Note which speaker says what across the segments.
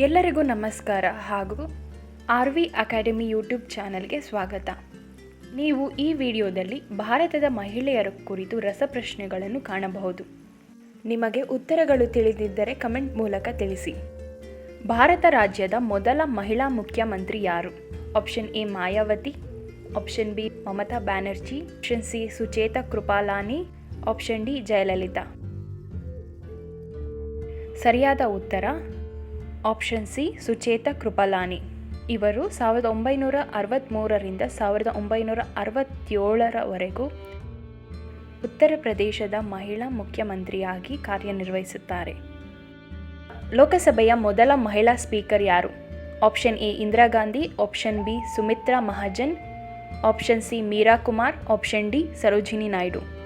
Speaker 1: ಎಲ್ಲರಿಗೂ ನಮಸ್ಕಾರ ಹಾಗೂ ಆರ್ ವಿ ಅಕಾಡೆಮಿ ಯೂಟ್ಯೂಬ್ ಚಾನಲ್ಗೆ ಸ್ವಾಗತ. ನೀವು ಈ ವಿಡಿಯೋದಲ್ಲಿ ಭಾರತದ ಮಹಿಳೆಯರ ಕುರಿತು ರಸಪ್ರಶ್ನೆಗಳನ್ನು ಕಾಣಬಹುದು. ನಿಮಗೆ ಉತ್ತರಗಳು ತಿಳಿದಿದ್ದರೆ ಕಮೆಂಟ್ ಮೂಲಕ ತಿಳಿಸಿ. ಭಾರತ ರಾಜ್ಯದ ಮೊದಲ ಮಹಿಳಾ ಮುಖ್ಯಮಂತ್ರಿ ಯಾರು? Option A Mayawati, option B Mamata Banerjee, option C Sucheta Kripalani, option D Jayalalithaa. ಸರಿಯಾದ ಉತ್ತರ ಆಪ್ಷನ್ ಸಿ, ಸುಚೇತ ಕೃಪಲಾನಿ. ಇವರು ಸಾವಿರದ ಒಂಬೈನೂರ ಅರವತ್ತ್ಮೂರರಿಂದ ಸಾವಿರದ ಒಂಬೈನೂರ ಅರವತ್ತೇಳರವರೆಗೂ ಉತ್ತರ ಪ್ರದೇಶದ ಮಹಿಳಾ ಮುಖ್ಯಮಂತ್ರಿಯಾಗಿ ಕಾರ್ಯನಿರ್ವಹಿಸುತ್ತಾರೆ. ಲೋಕಸಭೆಯ ಮೊದಲ ಮಹಿಳಾ ಸ್ಪೀಕರ್ ಯಾರು? Option A, Indira Gandhi, option B, Sumitra Mahajan, option C, Meira Kumar, option D, Sarojini Naidu.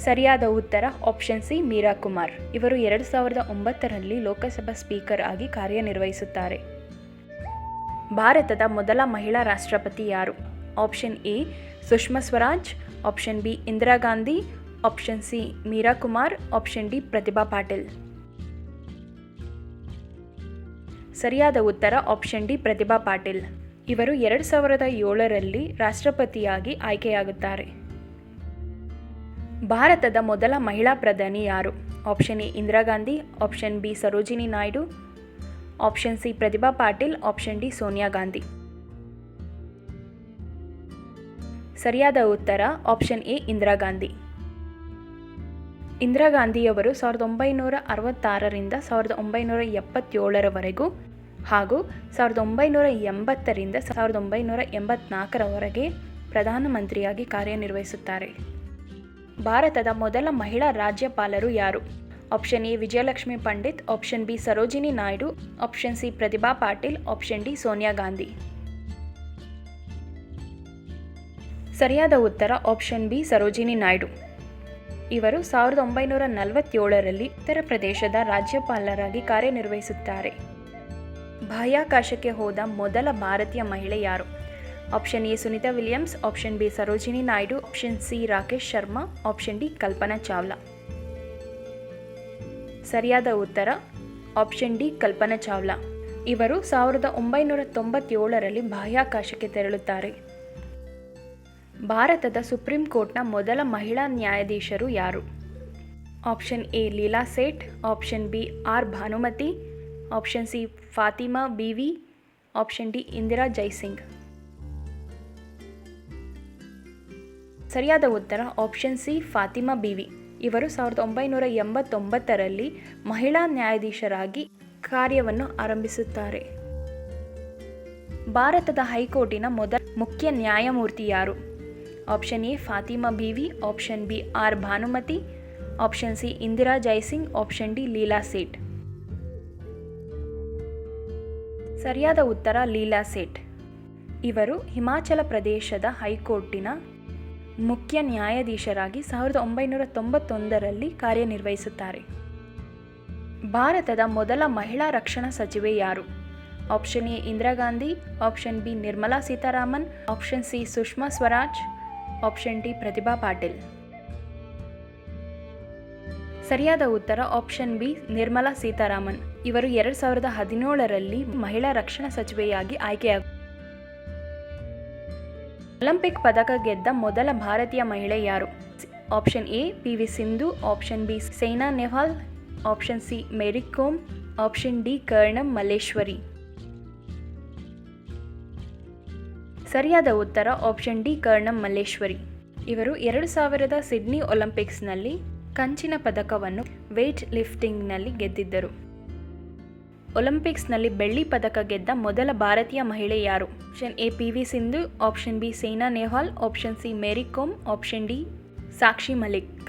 Speaker 1: ಸರಿಯಾದ ಉತ್ತರ ಆಪ್ಷನ್ ಸಿ ಮೀರಾ ಕುಮಾರ್. ಇವರು ಎರಡು ಸಾವಿರದ ಒಂಬತ್ತರಲ್ಲಿ ಲೋಕಸಭಾ ಸ್ಪೀಕರ್ ಆಗಿ ಕಾರ್ಯನಿರ್ವಹಿಸುತ್ತಾರೆ. ಭಾರತದ ಮೊದಲ ಮಹಿಳಾ ರಾಷ್ಟ್ರಪತಿ ಯಾರು? Option A Sushma Swaraj, option B Indira Gandhi, option C Meira Kumar, option D Pratibha Patil. ಸರಿಯಾದ ಉತ್ತರ ಆಪ್ಷನ್ ಡಿ ಪ್ರತಿಭಾ ಪಾಟೀಲ್. ಇವರು ಎರಡು ಸಾವಿರದ ಏಳರಲ್ಲಿ ರಾಷ್ಟ್ರಪತಿಯಾಗಿ ಆಯ್ಕೆಯಾಗುತ್ತಾರೆ. ಭಾರತದ ಮೊದಲ ಮಹಿಳಾ ಪ್ರಧಾನಿ ಯಾರು? Option A Indira Gandhi option B Sarojini Naidu option C Pratibha Patil option D Sonia Gandhi. ಸರಿಯಾದ ಉತ್ತರ ಆಪ್ಷನ್ ಎ ಇಂದಿರಾ ಗಾಂಧಿ. ಇಂದಿರಾ ಗಾಂಧಿಯವರು ಸಾವಿರದ ಒಂಬೈನೂರ ಅರವತ್ತಾರರಿಂದ ಸಾವಿರದ ಒಂಬೈನೂರ ಎಪ್ಪತ್ತೇಳರವರೆಗೂ ಹಾಗೂ ಸಾವಿರದ ಒಂಬೈನೂರ ಎಂಬತ್ತರಿಂದ ಸಾವಿರದ ಒಂಬೈನೂರ ಎಂಬತ್ನಾಲ್ಕರವರೆಗೆ ಪ್ರಧಾನಮಂತ್ರಿಯಾಗಿ ಕಾರ್ಯನಿರ್ವಹಿಸುತ್ತಾರೆ. ಭಾರತದ ಮೊದಲ ಮಹಿಳಾ ರಾಜ್ಯಪಾಲರು ಯಾರು? Option A Vijayalakshmi Pandit, option B Sarojini Naidu, option C Pratibha Patil, option D Sonia Gandhi. ಸರಿಯಾದ ಉತ್ತರ ಆಪ್ಷನ್ ಬಿ ಸರೋಜಿನಿ ನಾಯ್ಡು. ಇವರು ಸಾವಿರದ ಒಂಬೈನೂರ ನಲವತ್ತೇಳರಲ್ಲಿ ಉತ್ತರ ಪ್ರದೇಶದ ರಾಜ್ಯಪಾಲರಾಗಿ ಕಾರ್ಯನಿರ್ವಹಿಸುತ್ತಾರೆ. ಬಾಹ್ಯಾಕಾಶಕ್ಕೆ ಹೋದ ಮೊದಲ ಭಾರತೀಯ ಮಹಿಳೆ ಯಾರು? Option A Sunita Williams option B Sarojini Naidu option C Rakesh Sharma option D Kalpana Chawla ಸರಿಯಾದ ಉತ್ತರ ಆಪ್ಷನ್ ಡಿ ಕಲ್ಪನಾ ಚಾವ್ಲಾ ಇವರು ಸಾವಿರದ ಒಂಬೈನೂರ ತೊಂಬತ್ತೇಳರಲ್ಲಿ ಬಾಹ್ಯಾಕಾಶಕ್ಕೆ ತೆರಳುತ್ತಾರೆ. ಭಾರತದ ಸುಪ್ರೀಂ ಕೋರ್ಟ್ನ ಮೊದಲ ಮಹಿಳಾ ನ್ಯಾಯಾಧೀಶರು ಯಾರು? Option A Leela Seth. Option B R Bhanumathi. Option C Fathima Beevi. Option D Indira Jaising. ಸರಿಯಾದ ಉತ್ತರ ಆಪ್ಷನ್ ಸಿ ಫಾತಿಮಾ ಬಿವಿ. ಇವರು ಸಾವಿರದ ಒಂಬೈನೂರ ಎಂಬತ್ತೊಂಬತ್ತರಲ್ಲಿ ಮಹಿಳಾ ನ್ಯಾಯಾಧೀಶರಾಗಿ ಕಾರ್ಯವನ್ನು ಆರಂಭಿಸುತ್ತಾರೆ. ಭಾರತದ ಹೈಕೋರ್ಟಿನ ಮೊದಲ ಮುಖ್ಯ ನ್ಯಾಯಮೂರ್ತಿ ಯಾರು? Option A Fathima Beevi option B R Bhanumathi option C Indira Jaising option D Leela Seth. ಸರಿಯಾದ ಉತ್ತರ ಲೀಲಾ ಸೇಠ್. ಇವರು ಹಿಮಾಚಲ ಪ್ರದೇಶದ ಹೈಕೋರ್ಟಿನ ಮುಖ್ಯ ನ್ಯಾಯಾಧೀಶರಾಗಿ ಸಾವಿರದ ಒಂಬೈನೂರ ತೊಂಬತ್ತೊಂದರಲ್ಲಿ ಕಾರ್ಯನಿರ್ವಹಿಸುತ್ತಾರೆ. ಭಾರತದ ಮೊದಲ ಮಹಿಳಾ ರಕ್ಷಣಾ ಸಚಿವೆ ಯಾರು? Option A Indira Gandhi, option B Nirmala Sitharaman, option C Sushma Swaraj, option D Pratibha Patil. ಸರಿಯಾದ ಉತ್ತರ ಆಪ್ಷನ್ ಬಿ ನಿರ್ಮಲಾ ಸೀತಾರಾಮನ್. ಇವರು ಎರಡು ಸಾವಿರದ ಹದಿನೇಳರಲ್ಲಿ ಮಹಿಳಾ ರಕ್ಷಣಾ ಸಚಿವೆಯಾಗಿ ಆಯ್ಕೆಯಾಗ ಒಲಿಂಪಿಕ್ ಪದಕ ಗೆದ್ದ ಮೊದಲ ಭಾರತೀಯ ಮಹಿಳೆ ಯಾರು? Option A, P V Sindhu, option B, Saina Nehwal, option C, Mary Kom, option D, Karnam Malleswari. ಸರಿಯಾದ ಉತ್ತರ ಆಪ್ಷನ್ ಡಿ, ಕರ್ಣಂ ಮಲ್ಲೇಶ್ವರಿ. ಇವರು ಎರಡು ಸಾವಿರದ ಸಿಡ್ನಿ ಒಲಿಂಪಿಕ್ಸ್ನಲ್ಲಿ ಕಂಚಿನ ಪದಕವನ್ನು ವೆಯ್ಟ್ ಲಿಫ್ಟಿಂಗ್ನಲ್ಲಿ ಗೆದ್ದಿದ್ದರು. ಒಲಿಂಪಿಕ್ಸ್ನಲ್ಲಿ ಬೆಳ್ಳಿ ಪದಕ ಗೆದ್ದ ಮೊದಲ ಭಾರತೀಯ ಮಹಿಳೆ ಯಾರು? Option A, P V Sindhu, option B, Saina Nehwal, option C, Mary Kom, option D, Sakshi Malik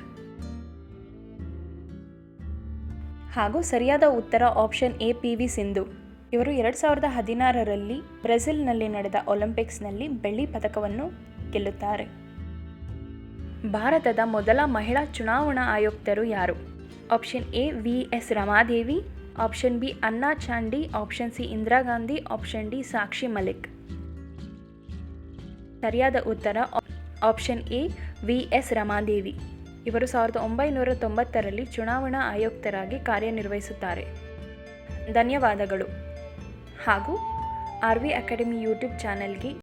Speaker 1: ಹಾಗೂ ಸರಿಯಾದ ಉತ್ತರ option A, P V Sindhu. ಇವರು ಎರಡು ಸಾವಿರದ ಹದಿನಾರರಲ್ಲಿ ಬ್ರೆಜಿಲ್ನಲ್ಲಿ ನಡೆದ ಒಲಿಂಪಿಕ್ಸ್ನಲ್ಲಿ ಬೆಳ್ಳಿ ಪದಕವನ್ನು ಗೆಲ್ಲುತ್ತಾರೆ. ಭಾರತದ ಮೊದಲ ಮಹಿಳಾ ಚುನಾವಣಾ ಆಯುಕ್ತರು ಯಾರು? Option A, V S Ramadevi option B Anna Chandy, option C Indira Gandhi, option D Sakshi Malik ಸರಿಯಾದ ಉತ್ತರ, option A V S Ramadevi. ಇವರು ಸಾವಿರದ ಒಂಬೈನೂರ ತೊಂಬತ್ತರಲ್ಲಿ ಚುನಾವಣಾ ಆಯುಕ್ತರಾಗಿ ಕಾರ್ಯನಿರ್ವಹಿಸುತ್ತಾರೆ. ಧನ್ಯವಾದಗಳು. ಹಾಗೂ ಆರ್ ವಿ ಅಕಾಡೆಮಿ ಯೂಟ್ಯೂಬ್ ಚಾನೆಲ್ಗೆ